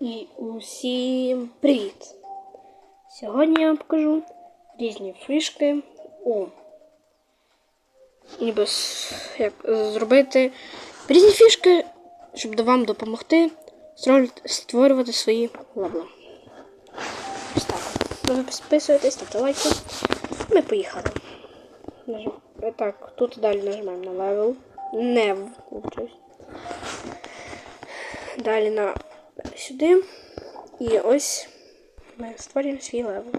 І усім привіт! Сьогодні я вам покажу різні фішки у ніби як зробити різні фішки, щоб вам допомогти створювати- свої левели. Ось так. Ви підписуєтесь, ставте лайки. Ми поїхали. Так, тут далі нажимаємо на левел. Не вибачаюсь. Далі на сюди. І ось ми створюємо свій левел.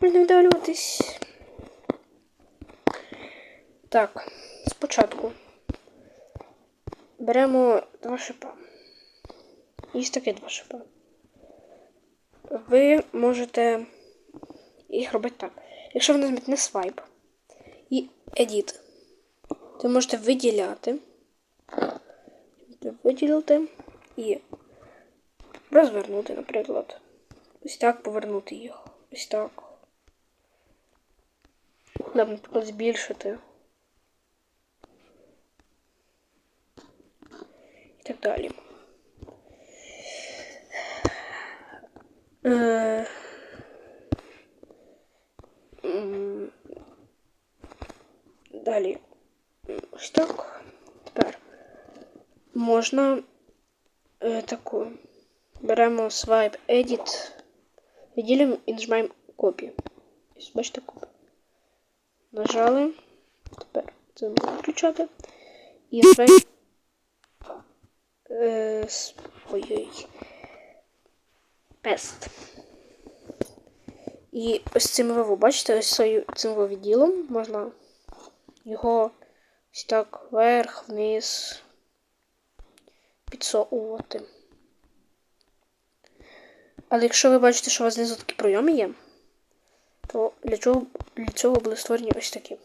Можна віддалюватись. Так, спочатку беремо два шипа. Ось такі два шипа. Ви можете їх робити так. Якщо ви нажмете на свайп і Edit, то можете виділяти. Виділити і розвернути, наприклад. Ось так повернути їх. Ось так. Наприклад, збільшити. І так далі. Е, Далі. Ось так. Тепер можна е, таку. Беремо Swipe Edit, виділимо і нажимаємо. Ось, бачите копію. Нажали. Тепер це можна включати. І нажимаємо. Е, Ой-ой. Пест. І ось цим виву, бачите, ось цим- цим відділом можна його ось так вверх, вниз підсовувати. Але якщо ви бачите, що у вас знизу такі пройоми є, то для чого для цього були створені ось такі.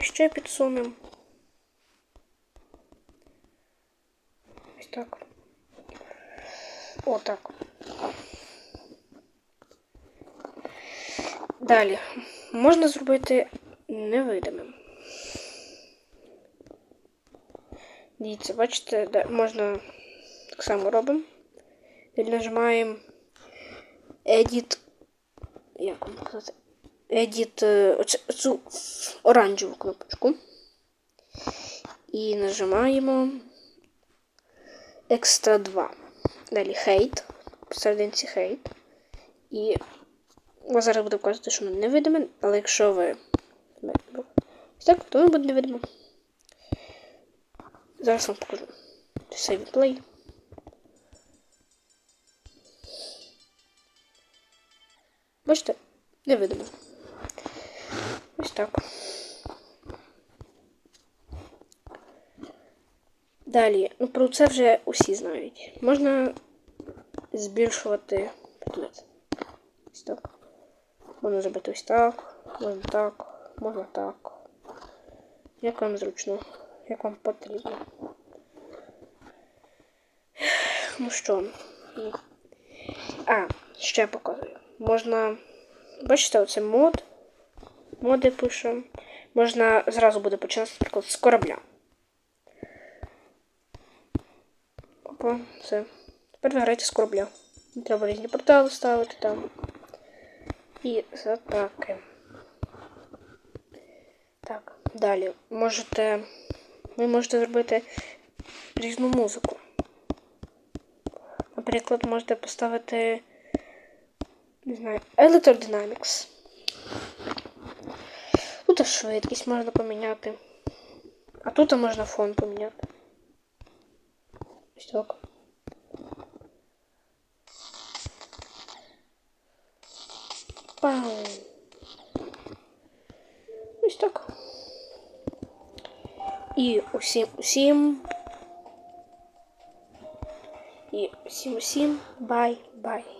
Ще підсунемо. Ось так. Отак. Далі. Можна зробити невидимим. Дивіться, бачите, можна так само робимо. Далі нажимаємо Edit. Як вам сказати? Edit е, цю оранжеву кнопочку. І нажимаємо Extra 2. Далі Hate. Посерединці Hate. І вас зараз буде вказувати, що воно невидиме, але якщо ви так, то воно буде невидиме. Зараз вам покажу. Save play. Бачите? Невидимо. Ось так. Далі, ну про це вже усі знають. Можна збільшувати предмет. Ось так. Можна зробити ось так, можна так, можна так. Як вам зручно, як вам потрібно. Ну що? А, ще показую. Можна. Бачите, оце мод. Моди пишемо. Можна зразу буде починати, наприклад, з корабля. Опа, все. Тепер ви граєте з корабля. Не треба різні портали ставити там. І затаки. Так, далі. Можете. Ви можете зробити різну музику. Наприклад, можете поставити. Не знаю, Electrodynamics. Тут швидкість можна поміняти. А тут можна фон поміняти. Ось так. Пау. Ось так. І усім усім. І усім усім бай-бай.